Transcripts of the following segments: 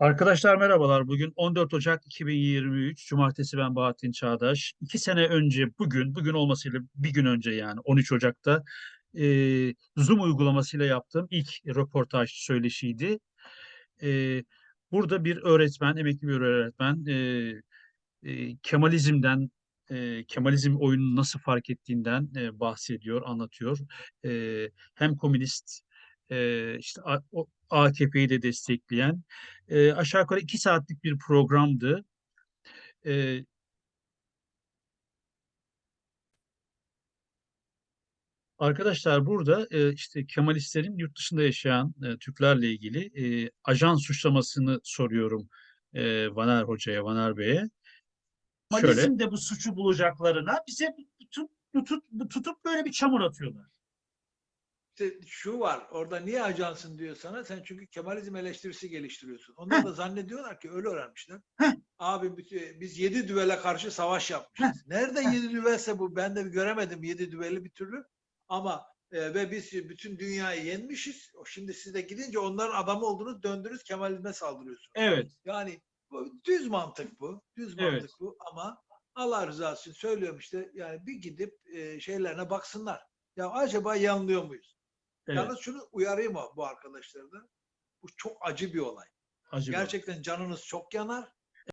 Arkadaşlar merhabalar. Bugün 14 Ocak 2023. Cumartesi ben Bahattin Çağdaş. İki sene önce bugün, bugün olmasıyla bir gün önce yani 13 Ocak'ta e, Zoom uygulamasıyla yaptığım ilk röportaj söyleşiydi. E, burada bir öğretmen, emekli bir öğretmen e, e, Kemalizm'den, e, Kemalizm oyununu nasıl fark ettiğinden e, bahsediyor, anlatıyor. E, hem komünist, e, işte AKP'yi de destekleyen e, aşağı yukarı iki saatlik bir programdı. E, arkadaşlar burada e, işte Kemalistlerin yurt dışında yaşayan e, Türklerle ilgili e, ajan suçlamasını soruyorum e, Vaner Hoca'ya, Vaner Bey'e. Kemalizm de bu suçu bulacaklarına bize tutup, tutup, tutup böyle bir çamur atıyorlar. İşte şu var, orada niye ajansın diyor sana. Sen çünkü Kemalizm eleştirisi geliştiriyorsun. Onlar da zannediyorlar ki öyle öğrenmişler. Abi biz yedi düvele karşı savaş yapmışız. Nerede yedi düvelse bu? Ben de göremedim yedi düveli bir türlü. Ama e, ve biz bütün dünyayı yenmişiz. Şimdi siz de gidince onların adamı olduğunuz döndünüz Kemalizme saldırıyorsunuz. Evet. Yani bu, düz mantık bu. Düz Evet. mantık bu ama Allah rızası için söylüyorum işte yani bir gidip e, şeylerine baksınlar. Ya acaba yanılıyor muyuz? Evet. Yalnız şunu uyarayım bu arkadaşlara da. Bu çok acı bir olay. acaba. Gerçekten canınız çok yanar.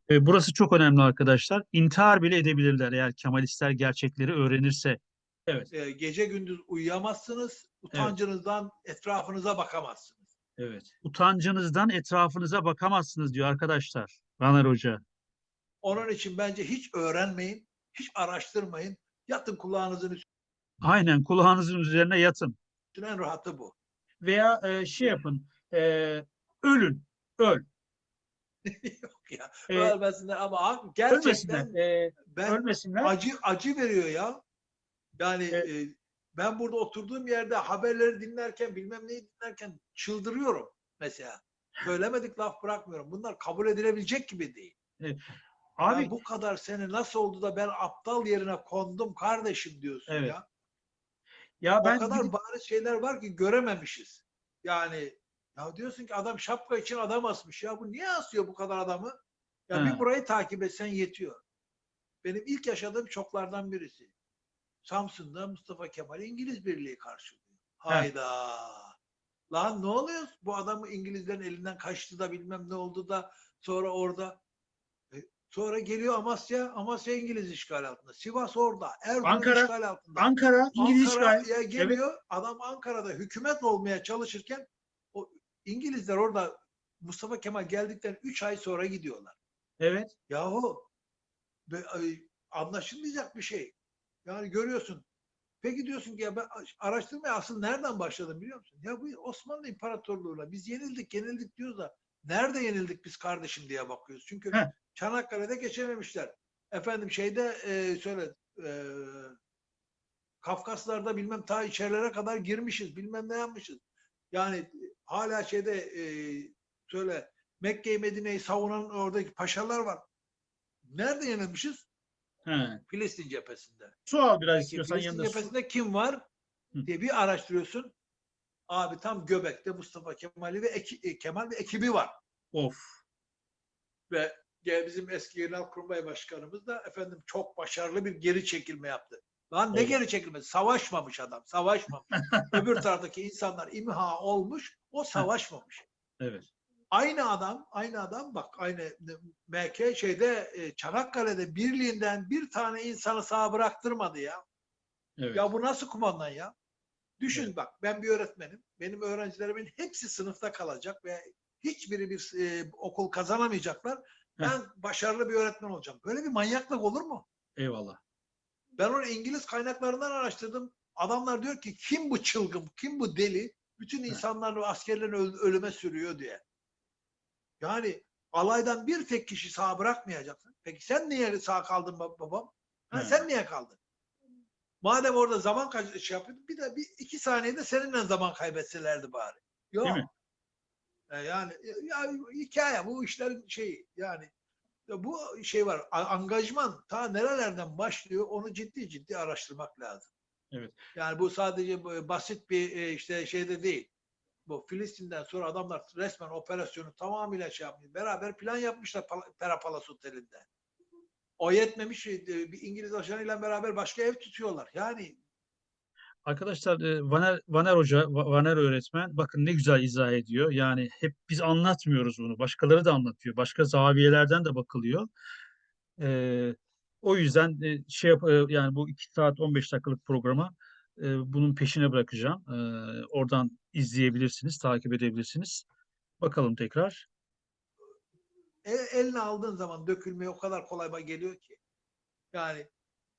E, burası çok önemli arkadaşlar. İntihar bile edebilirler eğer Kemalistler gerçekleri öğrenirse. Evet. E, gece gündüz uyuyamazsınız. Utancınızdan etrafınıza bakamazsınız. Evet. Utancınızdan etrafınıza bakamazsınız diyor arkadaşlar. Vaner Hoca. Onun için bence hiç öğrenmeyin. Hiç araştırmayın. Yatın kulağınızın Aynen kulağınızın üzerine yatın. Üstüne en rahatı bu. Veya e, şey yapın, e, ölün, öl. Yok ya. E, Ölmesinler ama abi gerçekten Ölmesinler, e, ben ölmesinler. acı acı veriyor ya. Yani Evet. e, ben burada oturduğum yerde haberleri dinlerken bilmem neyi dinlerken çıldırıyorum mesela. Söylemedik laf bırakmıyorum. Bunlar kabul edilebilecek gibi değil. Abi Ya bu kadar sene nasıl oldu da ben aptal yerine kondum kardeşim diyorsun Evet. ya. Ya ben o kadar gidip- bariz şeyler var ki görememişiz. Yani ya diyorsun ki adam şapka için adam asmış ya bu niye asıyor bu kadar adamı? Ya Ha. bir burayı takip etsen yetiyor. Benim ilk yaşadığım şoklardan birisi. Samsun'da Mustafa Kemal İngiliz Birliği karşılıyor. Hayda. Lan ne oluyor? Bu adamı İngilizlerin elinden kaçtı da bilmem ne oldu da sonra orada sonra geliyor Amasya. Amasya İngiliz işgal altında. Sivas orada. Erzurum Ankara- işgal altında. Ankara İngiliz işgal. Ankara'ya geliyor. Adam Ankara'da hükümet olmaya çalışırken o İngilizler orada Mustafa Kemal geldikten 3 ay sonra gidiyorlar. Evet. Yahu anlaşılmayacak bir şey. Yani görüyorsun. Peki diyorsun ki ya ben araştırmaya asıl nereden başladım biliyor musun? Ya bu Osmanlı İmparatorluğu'yla biz yenildik yenildik diyoruz da nerede yenildik biz kardeşim diye bakıyoruz. Çünkü Heh. Çanakkale'de geçememişler. Efendim şeyde e, söyle e, Kafkaslar'da bilmem ta içerilere kadar girmişiz. Bilmem ne yapmışız. Yani hala şeyde e, söyle Mekke'yi Medine'yi savunan oradaki paşalar var. Nerede yenilmişiz? He. Filistin cephesinde. Su al biraz istiyorsan Filistin yanında su. cephesinde kim var diye bir araştırıyorsun. Abi tam Göbek'te Mustafa Kemal'i ve eki- e, Kemal ve ekibi var. Of. Ve bizim eski Genelkurmay Başkanımız da efendim çok başarılı bir geri çekilme yaptı. Lan ne Evet. geri çekilmesi? Savaşmamış adam, savaşmamış. Öbür taraftaki insanlar imha olmuş, o savaşmamış. Evet. Aynı adam, aynı adam bak aynı MK şeyde e, Çanakkale'de birliğinden bir tane insanı sağ bıraktırmadı ya. Evet. Ya bu nasıl kumandan ya? Düşün bak ben bir öğretmenim. Benim öğrencilerimin hepsi sınıfta kalacak ve hiçbiri bir e, okul kazanamayacaklar. Ben başarılı bir öğretmen olacağım. Böyle bir manyaklık olur mu? Eyvallah. Ben onu İngiliz kaynaklarından araştırdım. Adamlar diyor ki kim bu çılgın, kim bu deli? Bütün insanlar ve askerlerini öl- ölüme sürüyor diye. Yani alaydan bir tek kişi sağ bırakmayacaksın. Peki sen niye sağ kaldın bab- babam? Ha, sen niye kaldın? Madem orada zaman kaç şey yapıyordun bir de bir iki saniyede seninle zaman kaybetselerdi bari. Yok. Değil mi? E, Yani ya, hikaye bu işlerin şeyi yani ya bu şey var angajman ta nerelerden başlıyor onu ciddi ciddi araştırmak lazım. Evet. Yani bu sadece basit bir e, işte şeyde değil. bu Filistin'den sonra adamlar resmen operasyonu tamamıyla şey yapmış. Beraber plan yapmışlar Pera Palace Oteli'nde. O yetmemiş e, bir İngiliz ajanıyla beraber başka ev tutuyorlar. Yani Arkadaşlar e, Vaner, Vaner Hoca, Va- Vaner öğretmen bakın ne güzel izah ediyor. Yani hep biz anlatmıyoruz bunu. Başkaları da anlatıyor. Başka zaviyelerden de bakılıyor. E, o yüzden e, şey e, yani bu 2 saat 15 dakikalık programa e, bunun peşine bırakacağım. E, oradan izleyebilirsiniz, takip edebilirsiniz. Bakalım tekrar. el, eline aldığın zaman dökülmeye o kadar kolay geliyor ki. Yani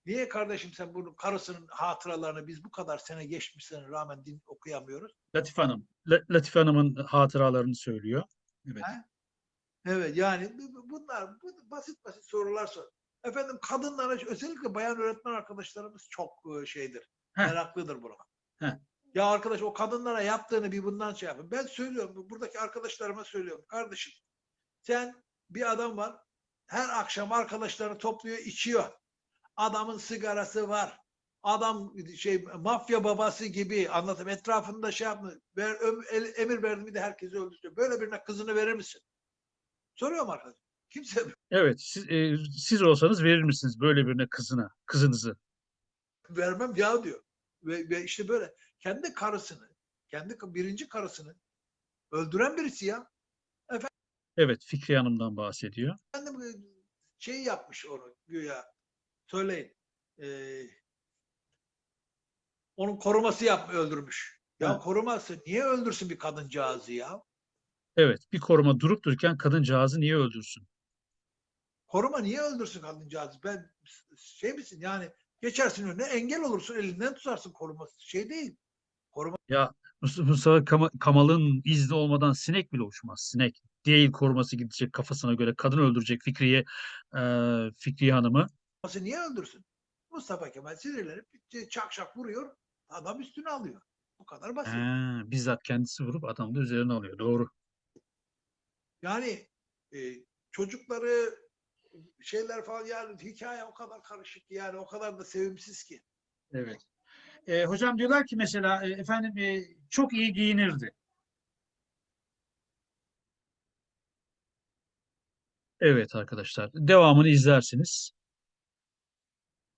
niye kardeşim sen bunu karısının hatıralarını biz bu kadar sene geçmişlerine rağmen din okuyamıyoruz? Latife Hanım, La- Latife Hanım'ın hatıralarını söylüyor. Evet. Ha? Evet yani bu- bu- bunlar bu basit basit sorular sor. Efendim kadınlara özellikle bayan öğretmen arkadaşlarımız çok e, şeydir. Heh. Meraklıdır buna. Heh. Ya arkadaş o kadınlara yaptığını bir bundan şey yapın. Ben söylüyorum bu- buradaki arkadaşlarıma söylüyorum. Kardeşim sen bir adam var her akşam arkadaşlarını topluyor içiyor. Adamın sigarası var. Adam şey mafya babası gibi anlatım etrafında şey yapma. Ver, emir verdi mi de herkesi öldürüyor. Böyle birine kızını verir misin? Soruyorum arkadaş. Kimse Evet, siz, e, siz olsanız verir misiniz böyle birine kızına, kızınızı? vermem ya diyor. Ve, ve işte böyle kendi karısını, kendi birinci karısını öldüren birisi ya. Evet, Fikriye Hanım'dan bahsediyor. Efendim e, şey yapmış onu güya. Söyleyin. Ee, onun koruması yap öldürmüş. Ya Evet. koruması niye öldürsün bir kadıncağızı ya? Evet, bir koruma durup dururken kadıncağızı niye öldürsün? Koruma niye öldürsün kadıncağızı? Ben şey misin yani geçersin önüne engel olursun elinden tutarsın koruması. Şey değil. Ya Mus- Mustafa Kama- Kamal'ın izni olmadan sinek bile uçmaz. Sinek. Değil koruması gidecek kafasına göre kadın öldürecek Fikriye, e, Fikriye Hanım'ı. Koruması niye öldürsün? Mustafa Kemal sinirlenip çak çak vuruyor. Adam üstüne alıyor. Bu kadar basit. Ha, bizzat kendisi vurup adam da üzerine alıyor. Doğru. Yani e, çocukları şeyler falan yani hikaye o kadar karışık yani o kadar da sevimsiz ki. Evet. E, hocam diyorlar ki mesela e, efendim e, çok iyi giyinirdi. Evet arkadaşlar. Devamını izlersiniz.